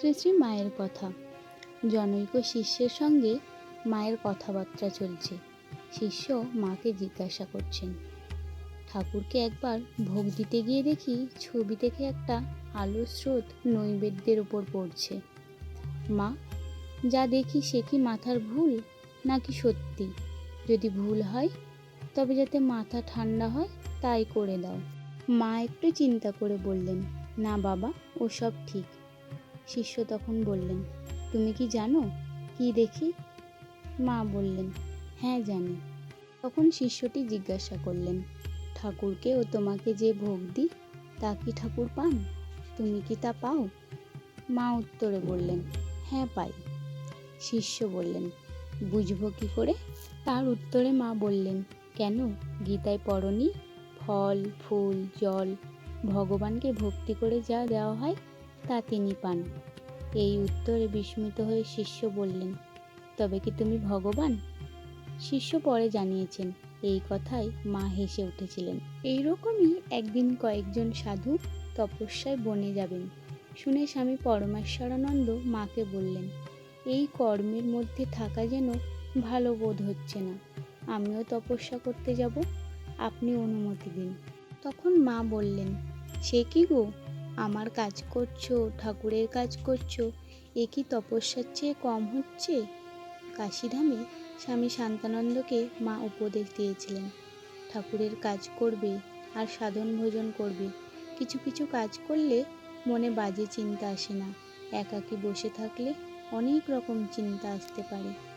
শ্রী শ্রী মায়ের কথা। জনৈক শিষ্যের সঙ্গে মায়ের কথাবার্তা চলছে। শিষ্য মাকে জিজ্ঞাসা করছেন, ঠাকুরকে একবার ভোগ দিতে গিয়ে দেখি ছবি থেকে একটা আলোর স্রোত নৈবেদ্যের ওপর পড়ছে। মা, যা দেখি সে কি মাথার ভুল নাকি সত্যি? যদি ভুল হয়, তবে যাতে মাথা ঠান্ডা হয়, তাই করে দাও। মা একটু চিন্তা করে বললেন, না বাবা, ওসব ঠিক। শিষ্য তখন বললেন, তুমি কি জানো? কি দেখি? মা বললেন হ্যাঁ জানি। তখন শিষ্যটি জিজ্ঞাসা করলেন, ঠাকুরকে ও তোমাকে যে ভোগ দিই, তা কি ঠাকুর পান? তুমি কি তা পাও? মা উত্তরে বললেন হ্যাঁ পাই। শিষ্য বললেন, বুঝব কি করে? তার উত্তরে মা বললেন, কেন? গীতায় পড়নি? ফল, ফুল, জল, ভগবানকে ভক্তি করে যা দেওয়া হয়, তা তিনি পান। এই উত্তরে বিস্মিত হয়ে শিষ্য বললেন, তবে কি তুমি ভগবান? শিষ্য পরে জানিয়েছেন, এই কথায় মা হেসে উঠেছিলেন। এইরকমই একদিন কয়েকজন সাধু তপস্যায় বনে যাবেন। শুনে স্বামী পরমেশ্বরানন্দ মাকে বললেন, এই কর্মের মধ্যে থাকা যেন ভালো বোধ হচ্ছে না। আমিও তপস্যা করতে যাব। আপনি অনুমতি দিন। তখন মা বললেন, সে কি গো? আমার কাজ করছ, ঠাকুরের কাজ করছ, এ কি তপস্যার চেয়ে কম হচ্ছে? কাশিধামে স্বামী শান্তানন্দকে মা উপদেশ দিয়েছিলেন। ঠাকুরের কাজ করবে আর সাধন ভোজন করবে। কিছু কিছু কাজ করলে মনে বাজে চিন্তা আসে না। একাকী বসে থাকলে অনেক রকম চিন্তা আসতে পারে।